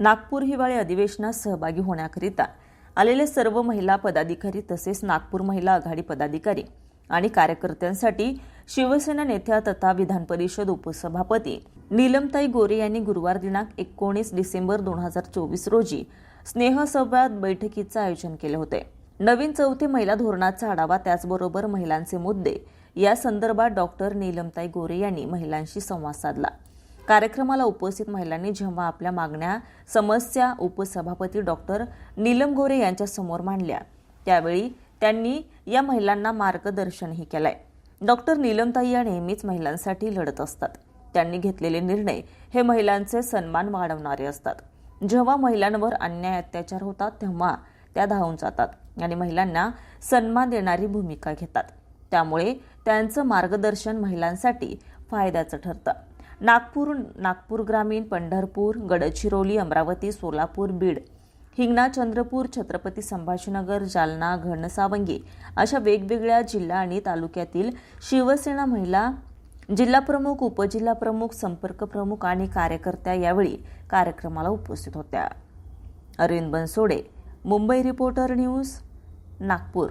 नागपूर हिवाळी अधिवेशनात सहभागी होण्याकरिता आलेले सर्व महिला पदाधिकारी तसेच नागपूर महिला आघाडी पदाधिकारी आणि कार्यकर्त्यांसाठी शिवसेना नेत्या तथा विधान परिषद उपसभापती नीलमताई गोरे यांनी गुरुवार दिनांक एकोणीस डिसेंबर दोन हजार चोवीस रोजी स्नेहसंवाद बैठकीचं आयोजन केले होते. नवीन चौथे महिला धोरणाचा आढावा त्याचबरोबर महिलांचे मुद्दे या संदर्भात डॉक्टर नीलमताई गोरे यांनी महिलांशी संवाद साधला. कार्यक्रमाला उपस्थित महिलांनी जेव्हा आपल्या मागण्या समस्या उपसभापती डॉक्टर नीलम गोरे यांच्या समोर मांडल्या त्यावेळी त्यांनी या महिलांना मार्गदर्शनही केलंय. डॉक्टर नीलमताई या नेहमीच महिलांसाठी लढत असतात. त्यांनी घेतलेले निर्णय हे महिलांचे सन्मान वाढवणारे असतात. जेव्हा महिलांवर अन्याय अत्याचार होतात तेव्हा त्या धावून जातात आणि महिलांना सन्मान देणारी भूमिका घेतात. त्यामुळे त्यांचं मार्गदर्शन महिलांसाठी फायद्याचं ठरतं. नागपूर नागपूर ग्रामीण पंढरपूर गडचिरोली अमरावती सोलापूर बीड हिंगणा चंद्रपूर छत्रपती संभाजीनगर जालना घनसावंगी अशा वेगवेगळ्या जिल्हा आणि तालुक्यातील शिवसेना महिला जिल्हाप्रमुख उपजिल्हाप्रमुख संपर्क प्रमुख आणि कार्यकर्त्या यावेळी कार्यक्रमाला उपस्थित होत्या. Arvind Bansode Mumbai reporter news Nagpur.